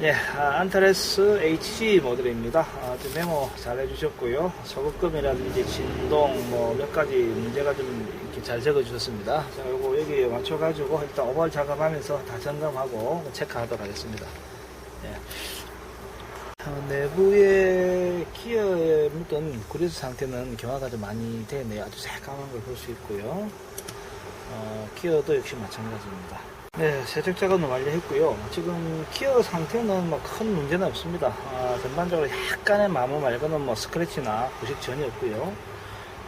네, 아, 안타레스 HG 모델입니다. 아, 좀 메모 잘 해주셨고요. 소극금이라든지 진동 뭐 몇 가지 문제가 좀 이렇게 잘 적어주셨습니다. 자, 요거 여기 맞춰가지고 일단 오버를 작업하면서 다 점검하고 체크하도록 하겠습니다. 예. 어, 내부의 기어에 묻은 그리스 상태는 경화가 좀 많이 되네요. 아주 새까만 걸 볼 수 있고요. 어, 기어도 역시 마찬가지입니다. 네, 세척 작업은 완료했고요. 지금 기어 상태는 뭐 큰 문제는 없습니다. 아, 전반적으로 약간의 마모 말고는 뭐 스크래치나 부식 전혀 없고요.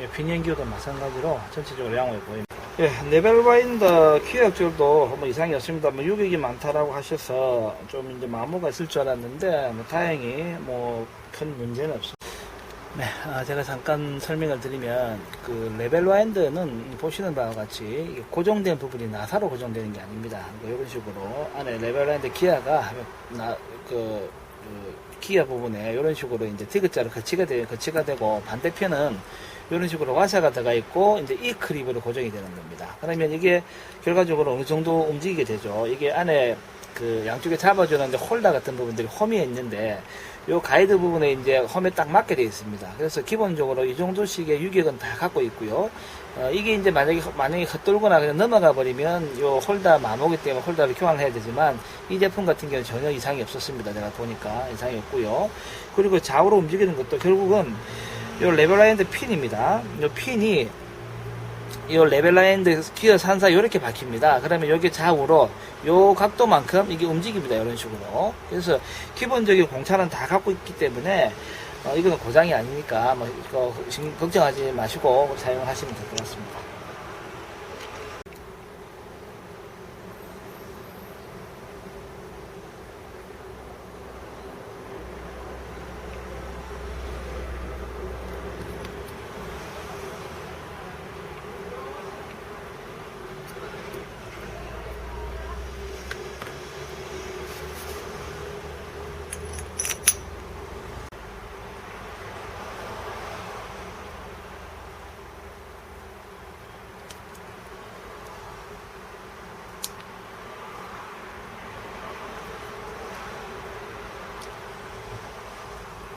예, 빈연기어도 마찬가지로 전체적으로 양호해 보입니다. 예, 레벨 와인더 기어역줄도 뭐 이상이 없습니다. 뭐 유격이 많다라고 하셔서 좀 이제 마모가 있을 줄 알았는데 뭐 다행히 뭐 큰 문제는 없습니다. 네, 아, 제가 잠깐 설명을 드리면 그 레벨 와인드는 보시는 바와 같이 고정된 부분이 나사로 고정되는 게 아닙니다. 뭐 이런 식으로 안에 레벨 와인드 기아가 나, 그, 그 기아 부분에 이런 식으로 이제 디귿자로 거치가 되 거치가 되고 반대편은 이런 식으로 와사가 들어가 있고 이제 이 크립으로 고정이 되는 겁니다. 그러면 이게 결과적으로 어느 정도 움직이게 되죠. 이게 안에 그 양쪽에 잡아주는 이제 홀더 같은 부분들이 홈이 있는데 요 가이드 부분에 이제 홈에 딱 맞게 되어 있습니다. 그래서 기본적으로 이 정도씩의 유격은 다 갖고 있고요. 어, 이게 이제 만약에 만약에 헛돌거나 그냥 넘어가 버리면 요 홀더 마모기 때문에 홀더를 교환을 해야 되지만 이 제품 같은 경우는 전혀 이상이 없었습니다. 제가 보니까 이상이 없고요. 그리고 좌우로 움직이는 것도 결국은 요 레벨라인드 핀입니다. 요 핀이 이 레벨라인드 기어 산사 이렇게 박힙니다. 그러면 여기 좌우로 요 각도만큼 이게 움직입니다. 이런 식으로. 그래서 기본적인 공차는 다 갖고 있기 때문에 어, 이거는 고장이 아니니까 뭐 이거 신- 걱정하지 마시고 사용하시면 될 것 같습니다.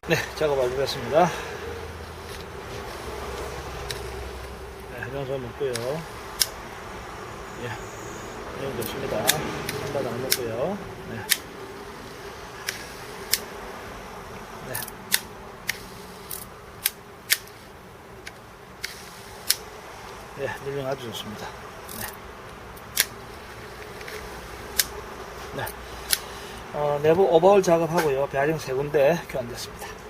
네, 작업 완료했습니다. 네, 해정선 먹고요. 예, 해정 좋습니다. 한번 안 먹고요. 네. 네. 네, 밀ling 아주 좋습니다. 네. 네. 어, 내부 오버홀 작업하고요. 배아령 세 군데 교환됐습니다.